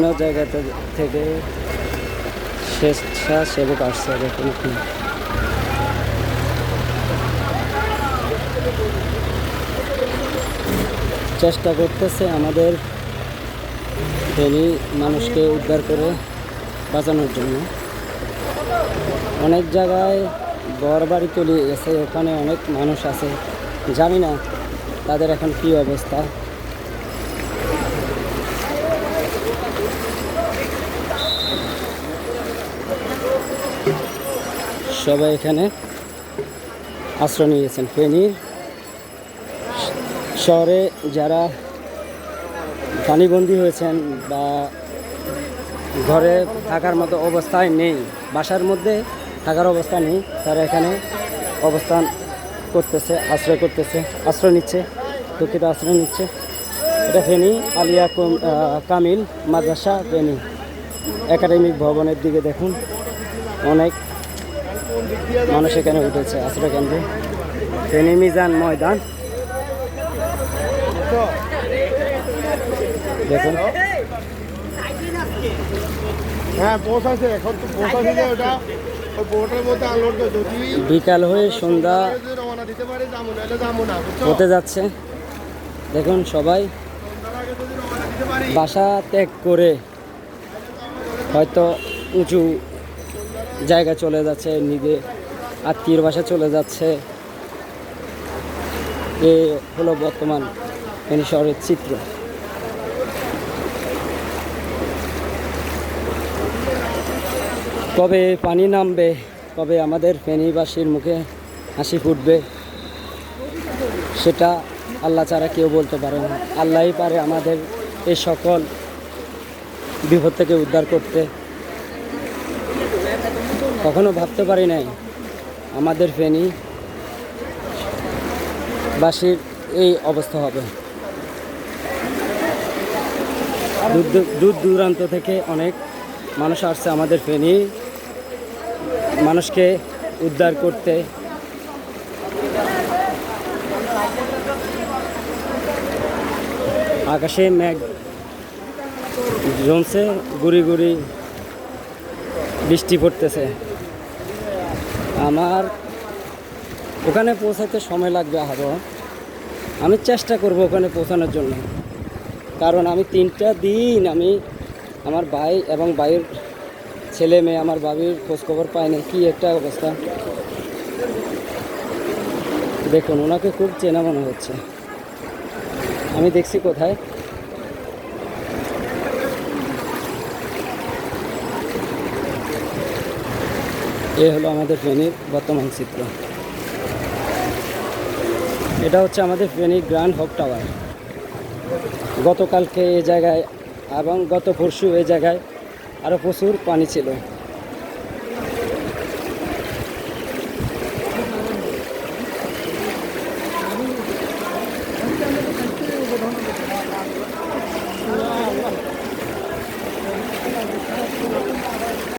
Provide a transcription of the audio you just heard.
বিভিন্ন জায়গা থেকে- স্বেচ্ছাসেবক আসছে দেখুন। চেষ্টা করতেছে আমাদের ফেনী মানুষকে উদ্ধার করে বাঁচানোর জন্য। অনেক জায়গায় ঘর বাড়ি তলিয়ে গেছে, ওখানে অনেক মানুষ আছে। জানি না তাদের এখন কী অবস্থা। সবাই এখানে আশ্রয় নিয়েছেন। ফেনীর শহরে যারা পানিবন্দী হয়েছেন বা ঘরে থাকার মতো অবস্থায় নেই, বাসার মধ্যে থাকার অবস্থা নেই, তারা এখানে অবস্থান করতেছে, আশ্রয় করতেছে, আশ্রয় নিচ্ছে, দুঃখিত আশ্রয় নিচ্ছে। এটা ফেনী, আলিয়া কম- কামিল মাদ্রাসা, ফেনী। একাডেমিক ভবনের দিকে দেখুন, অনেক মানুষ এখানে উঠেছে আশ্রয় কেন্দ্রে ফেনী মিজান ময়দান। দেখুন। হ্যাঁ বিকাল হয়ে সন্ধ্যা হতে যাচ্ছে। দেখুন সবাই বাসা ত্যাগ করে হয়তো উঁচু জায়গা চলে যাচ্ছে, নিজে আত্মীয় বাসা চলে যাচ্ছে। এ হলো বর্তমান ফেনী শহরের চিত্র। কবে পানি নামবে, কবে আমাদের ফেনীবাসীর মুখে হাসি ফুটবে, সেটা আল্লাহ ছাড়া কেউ বলতে পারে না। আল্লাহই পারে আমাদের এই সকল বিপদ থেকে উদ্ধার করতে। কখনো ভাবতে পারি নাই। আমাদের ফেনী বাসীর এই অবস্থা হবে। দূর দূর- দূর দূরান্ত থেকে অনেক মানুষ আসছে আমাদের ফেনী। মানুষকে উদ্ধার করতে। আকাশে মেঘ জমছে, গুড়ি গুড়ি বৃষ্টি পড়তেছে। আমার ওখানে পৌঁছাতে সময় লাগবে আরও আমি চেষ্টা করব ওখানে পৌঁছানোর জন্য। কারণ আমি তিনটা দিন আমি আমার ভাই এবং ভাইয়ের ছেলে মেয়ে, আমার বাবির খোঁজখবর পায়নি কি একটা অবস্থা। দেখুন, ওনাকে খুব চেনা মনে হচ্ছে। আমি দেখছি কোথায়। এ হলো আমাদের ফেনীর বর্তমান চিত্র। এটা হচ্ছে আমাদের ফেনী গ্র্যান্ড হক টাওয়ার। গতকালকে এই জায়গায় এবং গত পরশু এই জায়গায় আরও প্রচুর পানি ছিল।